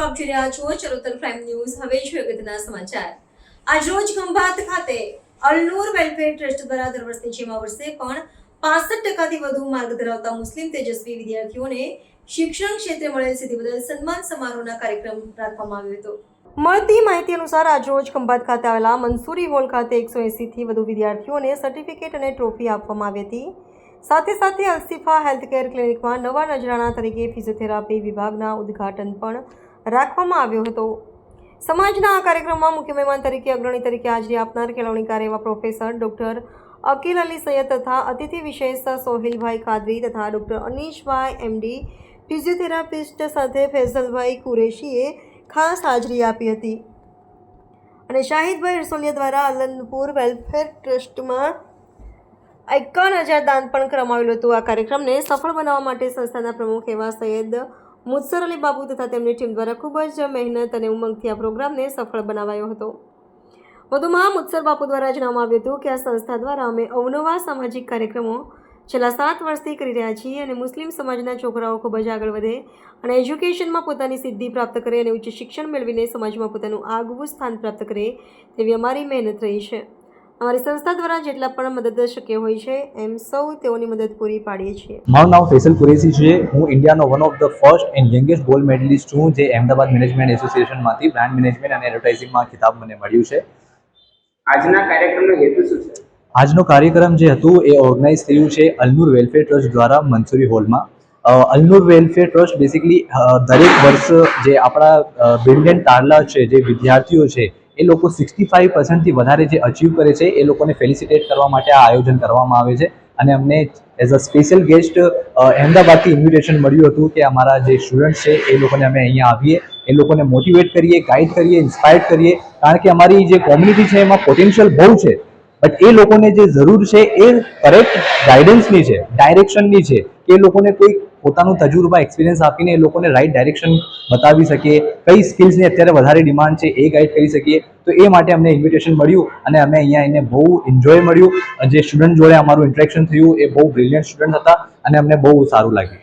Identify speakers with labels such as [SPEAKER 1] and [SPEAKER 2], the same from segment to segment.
[SPEAKER 1] આપ જોઈ રહ્યા છો ચરોતર ક્રાઇમ ન્યૂઝ, હવે છે અગત્યના સમાચાર. આજરોજ ખંભાત ખાતે અલનૂર વેલફેર ટ્રસ્ટ દ્વારા દર વર્ષે જેમાં વર્ષે પણ પાસઠ ટકાથી વધુ માર્ગ ધરાવતા મુસ્લિમ તેજસ્વી વિદ્યાર્થીઓને શિક્ષણ ક્ષેત્રે મળેલ સિદ્ધિ બદલ સન્માન સમારોહના કાર્યક્રમ રાખવામાં આવ્યો હતો. મળતી માહિતી અનુસાર આજરોજ ખંભાત ખાતે આવેલા મંસૂરી હોલ ખાતે એકસો એંસીથી વધુ વિદ્યાર્થીઓને સર્ટિફિકેટ અને ટ્રોફી આપવામાં આવી હતી. સાથે સાથે અલ્સિફા હેલ્થકેર ક્લિનિકમાં નવા નજરાણા તરીકે ફિઝિયોથેરાપી વિભાગના ઉદ્ઘાટન પણ રાખવામાં આવ્યો હતો. સમાજના આ કાર્યક્રમમાં મુખ્ય મહેમાન તરીકે, અગ્રણી તરીકે હાજરી આપનાર કેળવણીકાર એવા પ્રોફેસર ડૉક્ટર અકીલ અલી સૈયદ તથા અતિથિ વિશેષ સોહિલભાઈ કાદરી તથા ડૉક્ટર અનીશભાઈ એમડી ફિઝિયોથેરાપિસ્ટ સાથે ફૈઝલભાઈ કુરેશીએ ખાસ હાજરી આપી હતી. અને શાહિદભાઈ રસોલિયા દ્વારા આનંદપુર વેલફેર ટ્રસ્ટમાં એકાવન હજાર દાન પણ કરવામાં હતું. આ કાર્યક્રમને સફળ બનાવવા માટે સંસ્થાના પ્રમુખ એવા સૈયદ મુત્સર અલી બાબુ તથા તેમની ટીમ દ્વારા ખૂબ જ મહેનત અને ઉમંગથી આ પ્રોગ્રામને સફળ બનાવાયો હતો. વધુમાં મુત્સર બાપુ દ્વારા જણાવવામાં આવ્યું હતું કે આ સંસ્થા દ્વારા અમે અવનવા સામાજિક કાર્યક્રમો છેલ્લા સાત વર્ષથી કરી રહ્યા છીએ અને મુસ્લિમ સમાજના છોકરાઓ ખૂબ જ આગળ વધે અને એજ્યુકેશનમાં પોતાની સિદ્ધિ પ્રાપ્ત કરે અને ઉચ્ચ શિક્ષણ મેળવીને સમાજમાં પોતાનું આગવું સ્થાન પ્રાપ્ત કરે તેવી અમારી મહેનત રહી છે. અમારી સંસ્થા દ્વારા જેટલા પણ મદદ શક્ય હોય છે એમ સૌ તેઓની મદદ પૂરી પાડીએ છીએ.
[SPEAKER 2] મારું નામ ફેસલ કુરેશી છે. હું ઇન્ડિયાનો one of the first and youngest gold medalist છું જે અહેમદાબાદ મેનેજમેન્ટ એસોસિએશનમાંથી બ્રાન્ડ મેનેજમેન્ટ અને એડવર્ટાઇઝિંગમાં ખિતાબ મને મળ્યું છે.
[SPEAKER 3] આજના કાર્યક્રમનો હેતુ શું છે?
[SPEAKER 2] આજનો કાર્યક્રમ જે હતું એ ઓર્ગેનાઇઝ થયું છે અલનૂર વેલફેર ટ્રસ્ટ દ્વારા મંસૂરી હોલમાં Alnoor Alnoor welfare trust basically દરેક વર્ષ જે આપણા બિલ્ડન તારલા છે જે વિદ્યાર્થીઓ છે એ લોકો સિક્સટી ફાઇવ પર્સન્ટથી વધારે જે અચીવ કરે છે, એ લોકોને ફેલિસિટેટ કરવા માટે આ આયોજન કરવામાં આવે છે. અને અમને એઝ અ સ્પેશિયલ ગેસ્ટ અહેમદાબાદથી ઇન્વિટેશન મળ્યું હતું કે અમારા જે સ્ટુડન્ટ છે, એ લોકોને અમે અહીંયા આવીએ, એ લોકોને મોટિવેટ કરીએ ગાઈડ કરીએ ઇન્સ્પાયર કરીએ. કારણ કે અમારી જે કોમ્યુનિટી છે, એમાં પોટેન્શિયલ બહુ છે. બટ એ લોકોને જે જરૂર છે, એ કરેક્ટ ગાઈડન્સની છે ડાયરેક્શનની છે. એ લોકોને કોઈ પોતાનું તજુર્બા એક્સપિરિયન્સ આપીને એ લોકોને રાઈટ ડાયરેક્શન બતાવી શકીએ. કઈ સ્કિલ્સની અત્યારે વધારે ડિમાન્ડ છે એ ગાઈડ કરી શકીએ. તો એ માટે અમને ઇન્વિટેશન મળ્યું અને અમે અહીંયા એને બહુ એન્જોય મળ્યું. જે સ્ટુડન્ટ જોડે અમારું ઇન્ટરેક્શન થયું એ બહુ બ્રિલિયન્ટ સ્ટુડન્ટ હતા અને અમને બહુ સારું લાગ્યું.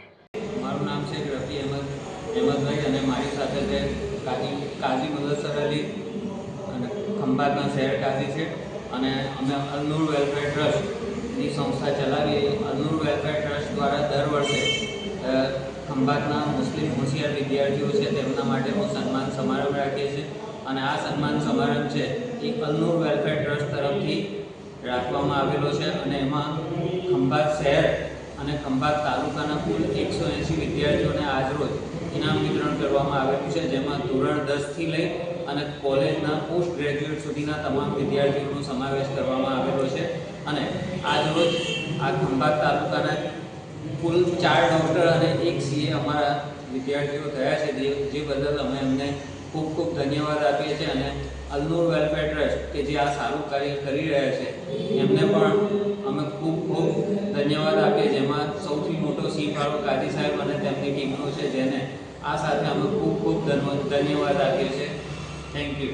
[SPEAKER 4] ખંભાતના શહેર કાઝી છે. અને અમે અલનૂર વેલફેર ટ્રસ્ટની સંસ્થા ચલાવીએ. અલનૂર વેલફેર ટ્રસ્ટ દ્વારા દર વર્ષે ખંભાતના મુસ્લિમ હોશિયાર વિદ્યાર્થીઓ છે, તેમના માટેનો સન્માન સમારંભ રાખીએ છીએ અને આ સન્માન સમારંભ છે એ અલનૂર વેલફેર ટ્રસ્ટ તરફથી રાખવામાં આવેલો છે અને એમાં ખંભાત શહેર અને ખંભાત તાલુકાના કુલ એકસો એંસી વિદ્યાર્થીઓને આજરોજ ઇનામ વિતરણ કરવામાં આવેલું છે, જેમાં ધોરણ દસથી લઈ અને કોલેજના પોસ્ટ ગ્રેજ્યુએટ સુધીના તમામ વિદ્યાર્થીઓનો સમાવેશ કરવામાં આવેલો છે અને આજરોજ આ ખંભાત તાલુકાના કુલ ચાર ડૉક્ટર અને એક સીએ અમારા વિદ્યાર્થીઓ થયા છે, જે જે બદલ અમે એમને ખૂબ ખૂબ ધન્યવાદ આપીએ છીએ અને અલનૂર વેલફેર ટ્રસ્ટ, કે જે આ સારું કાર્ય કરી રહ્યા છે, એમને પણ અમે ખૂબ ખૂબ ધન્યવાદ આપીએ જેમાં સૌથી મોટો સી ફાળો કાજી સાહેબ અને તેમની ટીમનો છે, જેને આ સાથે અમે ખૂબ ખૂબ ધન્યવાદ આપીએ છીએ. Thank you